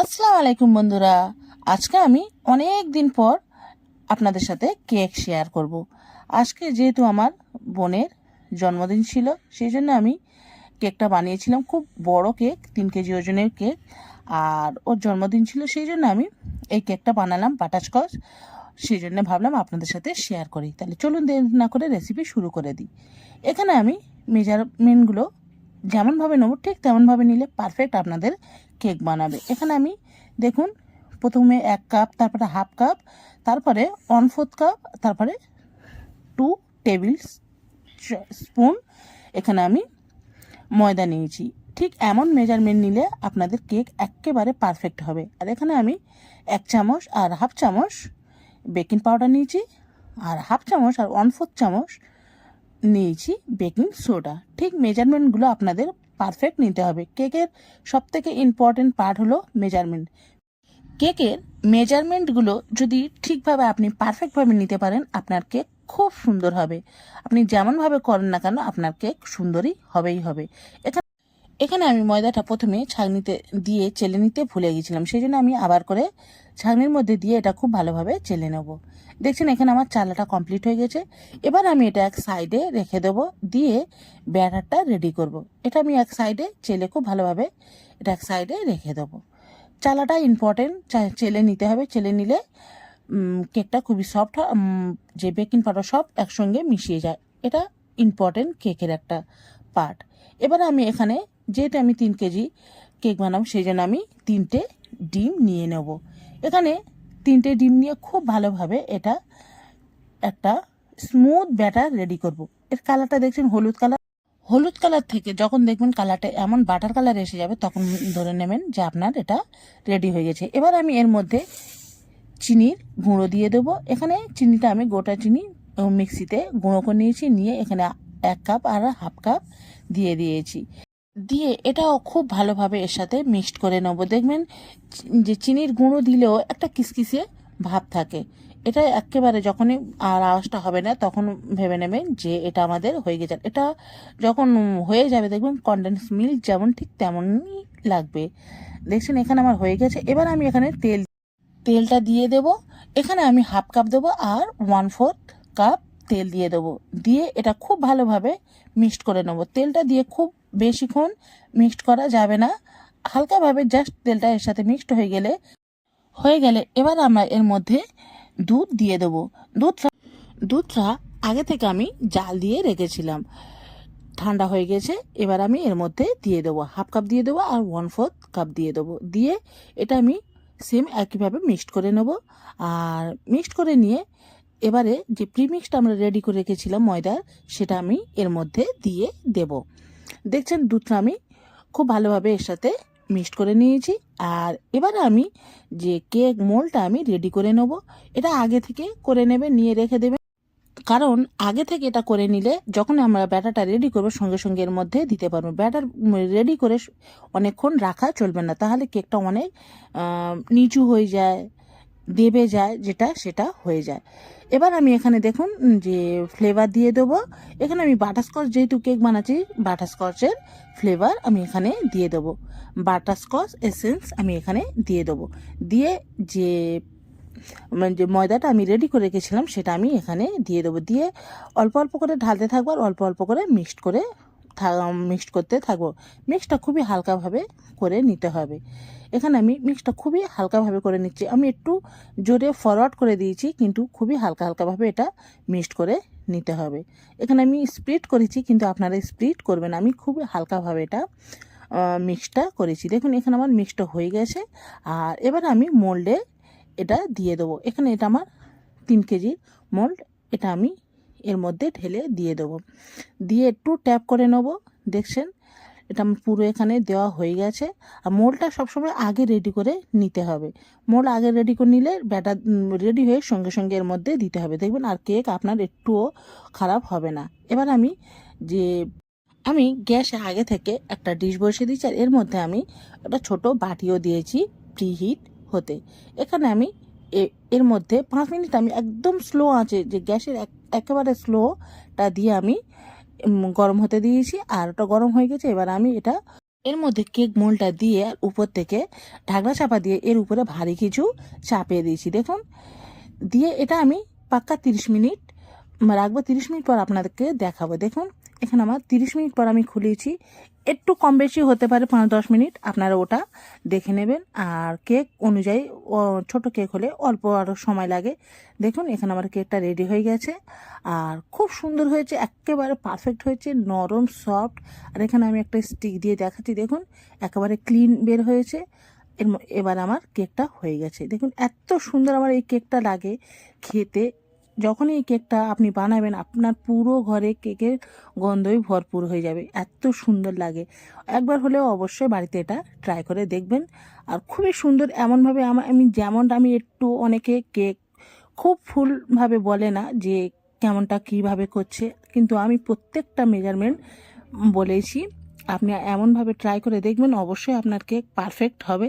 আসসালামু আলাইকুম বন্ধুরা। আজকে আমি অনেক দিন পর আপনাদের সাথে কেক শেয়ার করব। আজকে যেহেতু আমার বোনের জন্মদিন ছিল, সেই জন্য আমি কেকটা বানিয়েছিলাম। খুব বড় কেক, তিন কেজি ওজনের কেক। আর ওর জন্মদিন ছিল, সেই জন্য আমি এই কেকটা বানালাম বাটারস্কচ। সেই জন্য ভাবলাম আপনাদের সাথে শেয়ার করি। তাহলে চলুন দেরি না করে রেসিপি শুরু করে দিই। এখানে আমি মেজারমেন্টগুলো যেমনভাবে নেব, ঠিক তেমনভাবে নিলে পারফেক্ট আপনাদের কেক বানাবে। এখানে আমি, দেখুন, প্রথমে এক কাপ তারপরে হাফ কাপ তারপরে ওয়ান ফোর্থ কাপ তারপরে টু টেবিল স্পুন এখানে আমি ময়দা নিয়েছি। ঠিক এমন মেজারমেন্ট নিলে আপনাদের কেক একেবারে পারফেক্ট হবে। আর এখানে আমি এক চামচ আর হাফ চামচ বেকিং পাউডার নিয়েছি, আর হাফ চামচ আর ওয়ান ফোর্থ চামচ নিয়েছি বেকিং সোডা। ঠিক মেজারমেন্টগুলো আপনাদের পারফেক্ট নিতে হবে। কেকের সব থেকে ইম্পর্টেন্ট পার্ট হলো মেজারমেন্ট কেকের মেজারমেন্টগুলো যদি ঠিকভাবে আপনি পারফেক্টভাবে নিতে পারেন, আপনার কেক খুব সুন্দর হবে। আপনি যেমনভাবে করেন না কেন, আপনার কেক সুন্দরই হবেই হবে। এখানে এখানে আমি ময়দাটা প্রথমে ছাঁকনিতে দিয়ে চেলে নিতে ভুলে গেছিলাম সেই জন্য আমি আবার করে ছাঁকনির মধ্যে দিয়ে এটা খুব ভালোভাবে চেলে নেব। দেখছেন, এখানে আমার চালাটা কমপ্লিট হয়ে গেছে। এবার আমি এটা এক সাইডে রেখে দেব। দিয়ে ব্যাটারটা রেডি করব। এটা আমি এক সাইডে চেলে খুব ভালোভাবে এটা এক সাইডে রেখে দেবো। চালাটা ইম্পর্টেন্ট চেলে নিতে হবে। চেলে নিলে কেকটা খুবই সফট যে বেকিং পাউডার সব একসঙ্গে মিশিয়ে যায়। এটা ইম্পর্টেন্ট কেকের একটা পার্ট এবার আমি এখানে যেহেতু আমি তিন কেজি কেক বানাবো, সেই জন্য আমি তিনটে ডিম নিয়ে নেব। এখানে তিনটে ডিম নিয়ে খুব ভালোভাবে এটা একটা স্মুথ ব্যাটার রেডি করব। এর কালারটা দেখছেন, হলুদ কালার হলুদ কালার থেকে যখন দেখবেন কালারটা এমন বাটার কালার এসে যাবে, তখন ধরে নেবেন যে আপনার এটা রেডি হয়ে গেছে। এবার আমি এর মধ্যে চিনির গুঁড়ো দিয়ে দেবো। এখানে চিনিটা আমি গোটা চিনি মিক্সিতে গুঁড়ো করে নিয়েছি, নিয়ে এখানে এক কাপ আর হাফ কাপ দিয়ে দিয়েছি। দিয়ে এটাও খুব ভালোভাবে এর সাথে মিক্সড করে নেব। দেখবেন যে চিনির গুঁড়ো দিলেও একটা কিসকিসে ভাব থাকে। এটা একেবারে যখনই, আর আওয়াজটা হবে না, তখন ভেবে নেবেন যে এটা আমাদের হয়ে গেছে। এটা যখন হয়ে যাবে, দেখবেন কন্ডেন্স মিল্ক যেমন ঠিক তেমনই লাগবে। দেখছেন এখানে আমার হয়ে গেছে। এবার আমি এখানে তেল, তেলটা দিয়ে দেব। এখানে আমি হাফ কাপ দেবো আর ওয়ান ফোর্থ কাপ তেল দিয়ে দেবো। দিয়ে এটা খুব ভালোভাবে মিক্সড করে নেব। তেলটা দিয়ে খুব বেশিক্ষণ মিক্সড করা যাবে না। হালকাভাবে জাস্ট তেলটা এর সাথে মিক্সড হয়ে গেলে হয়ে গেলে এবার আমরা এর মধ্যে দুধ দিয়ে দেবো। দুধটা দুধটা আগে থেকে আমি জাল দিয়ে রেখেছিলাম। ঠান্ডা হয়ে গেছে, এবার আমি এর মধ্যে দিয়ে দেবো। হাফ কাপ দিয়ে দেবো আর ওয়ান ফোর্থ কাপ দিয়ে দেবো। দিয়ে এটা আমি সেম একইভাবে মিক্সড করে নেব। আর মিক্সড করে নিয়ে এবারে যে প্রিমিক্সটা আমরা রেডি করে রেখেছিলাম ময়দার সেটা আমি এর মধ্যে দিয়ে দেব। দেখছেন দুধটা আমি খুব ভালোভাবে এর সাথে মিক্সড করে নিয়েছি। আর এবারে আমি যে কেক মোলটা আমি রেডি করে নেব, এটা আগে থেকে করে নেবে, নিয়ে রেখে দেবে। কারণ আগে থেকে এটা করে নিলে যখন আমরা ব্যাটারটা রেডি করব, সঙ্গে সঙ্গে এর মধ্যে দিতে পারব। ব্যাটার রেডি করে অনেকক্ষণ রাখা চলবে না, তাহলে কেকটা অনেক নিচু হয়ে যায় দেবে যায়, যেটা সেটা হয়ে যায়। এবার আমি এখানে দেখুন যে ফ্লেভার দিয়ে দেবো। এখানে আমি বাটারস্কচ যেহেতু কেক বানাচ্ছি বাটারস্কচের ফ্লেভার আমি এখানে দিয়ে দেবো। বাটারস্কচ এসেন্স আমি এখানে দিয়ে দেবো। দিয়ে যে মানে যে ময়দাটা আমি রেডি করে রেখেছিলাম, সেটা আমি এখানে দিয়ে দেবো। দিয়ে অল্প অল্প করে ঢালতে থাকব আর অল্প অল্প করে মিক্সড করে মিক্সড করতে থাকব। মিক্সটা খুবই হালকাভাবে করে নিতে হবে। এখানে আমি মিক্সটা খুবই হালকাভাবে করে নিচ্ছি। আমি একটু জোরে ফরওয়ার্ড করে দিয়েছি, কিন্তু খুবই হালকা হালকাভাবে এটা মিক্সড করে নিতে হবে। এখানে আমি স্প্লিট করেছি, কিন্তু আপনারা স্প্লিট করবেন আমি খুবই হালকাভাবে এটা মিক্সটা করেছি। দেখুন, এখানে আমার মিক্সটা হয়ে গেছে। আর এবার আমি মোল্ডে এটা দিয়ে দেবো। এখানে এটা আমার তিন কেজির মোল্ড এটা আমি এর মধ্যে ঢেলে দিয়ে দেবো। দিয়ে একটু ট্যাপ করে নেব। দেখছেন? এটা আমার পুরো এখানে দেওয়া হয়ে গেছে। আর মোলটা সবসময় আগে রেডি করে নিতে হবে। মোল আগে রেডি করে নিলে ব্যাটার রেডি হয়ে সঙ্গে সঙ্গে এর মধ্যে দিতে হবে। দেখবেন আর কেক আপনার একটুও খারাপ হবে না। এবার আমি যে, আমি গ্যাসে আগে থেকে একটা ডিশ বসিয়ে দিয়েছি আর এর মধ্যে আমি একটা ছোট বাটিও দিয়েছি প্রিহিট হতে। এখানে আমি এর মধ্যে পাঁচ মিনিট আমি একদম স্লো আছে, যে গ্যাসের এক- একেবারে স্লোটা দিয়ে আমি গরম হতে দিয়েছি আর ওটা গরম হয়ে গেছে। এবার আমি এটা, এর মধ্যে কেক মোলটা দিয়ে আর উপর থেকে ঢাকনা চাপা দিয়ে এর উপরে ভারী কিছু চাপিয়ে দিয়েছি। দেখুন, দিয়ে এটা আমি পাক্কা তিরিশ মিনিট রাখব তিরিশ মিনিট পর আপনাদেরকে দেখাবো। দেখুন, এখানে আমার তিরিশ মিনিট পর আমি খুলেছি একটু কম বেশি হতে পারে পাঁচ দশ মিনিট, আপনারা ওটা দেখে নেবেন। আর কেক অনুযায়ী ছোট কেক হলে অল্প আরও সময় লাগে। দেখুন, এখানে আমার কেকটা রেডি হয়ে গেছে। আর খুব সুন্দর হয়েছে, একেবারে পারফেক্ট হয়েছে, নরম, সফট। আর এখানে আমি একটা স্টিক দিয়ে দেখাচ্ছি। দেখুন, একেবারে ক্লিন বের হয়েছে। এবার আমার কেকটা হয়ে গেছে। দেখুন, এত সুন্দর আমার এই কেকটা লাগে। খেতে যখনই এই কেকটা আপনি বানাবেন, আপনার পুরো ঘরে কেকের গন্ধই ভরপুর হয়ে যাবে। এত সুন্দর লাগে। একবার হলেও অবশ্যই বাড়িতে এটা ট্রাই করে দেখবেন। আর খুবই সুন্দর এমনভাবে আমার আমি যেমন আমি একটু অনেকে কেক খুব ফুলভাবে বলে না যে কেমনটা কীভাবে করছে, কিন্তু আমি প্রত্যেকটা মেজারমেন্ট বলেছি। আপনি এমনভাবে ট্রাই করে দেখবেন অবশ্যই আপনার কেক পারফেক্ট হবে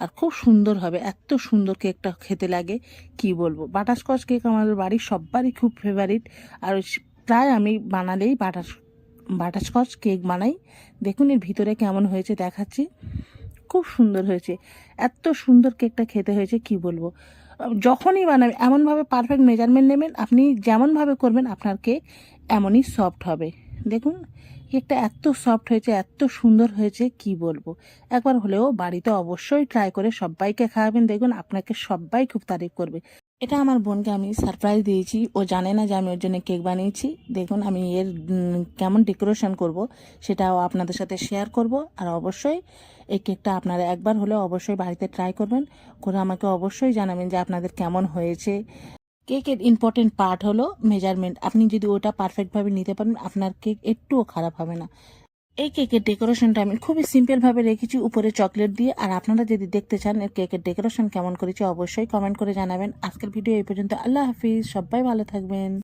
আর খুব সুন্দর হবে। এত সুন্দর কেকটা খেতে লাগে, কি বলব? বাটারস্কচ কেক আমাদের বাড়ির সবারই খুব ফেভারিট আর প্রায় আমি বানালেই বাটার, বাটারস্কচ কেক বানাই। দেখুন এর ভিতরে কেমন হয়েছে দেখাচ্ছি। খুব সুন্দর হয়েছে। এত সুন্দর কেকটা খেতে হয়েছে, কি বলব? যখনই বানাবেন, এমনভাবে পারফেক্ট মেজারমেন্ট নেবেন, আপনি যেমনভাবে করবেন, আপনার কেক এমনই সফট হবে। দেখুন কেকটা এত সফট হয়েছে, এত সুন্দর হয়েছে, কি বলব? একবার হলেও বাড়িতে অবশ্যই ট্রাই করে সবাইকে খাওয়াবেন। দেখুন আপনাকে সবাই খুব তারিফ করবে। এটা আমার বোনকে আমি সারপ্রাইজ দিয়েছি। ও জানে না যে আমি ওর জন্য কেক বানিয়েছি। দেখুন আমি এর কেমন ডেকোরেশন করব, সেটাও আপনাদের সাথে শেয়ার করব। আর অবশ্যই এই কেকটা আপনারা একবার হলেও অবশ্যই বাড়িতে ট্রাই করবেন। করে আমাকে অবশ্যই জানাবেন যে আপনাদের কেমন হয়েছে। কেকের ইম্পর্টেন্ট পার্ট হলো মেজারমেন্ট আপনি যদি ওটা পারফেক্টভাবে নিতে পারেন, আপনার কেক একটুও খারাপ হবে না। এই কেকের ডেকোরেশনটা আমি খুবই সিম্পলভাবে রেখেছি, উপরে চকলেট দিয়ে। আর আপনারা যদি দেখতে চান এর কেকের ডেকোরেশন কেমন করেছে, অবশ্যই কমেন্ট করে জানাবেন। আজকের ভিডিও এই পর্যন্ত। আল্লাহ হাফিজ, সবাই ভালো থাকবেন।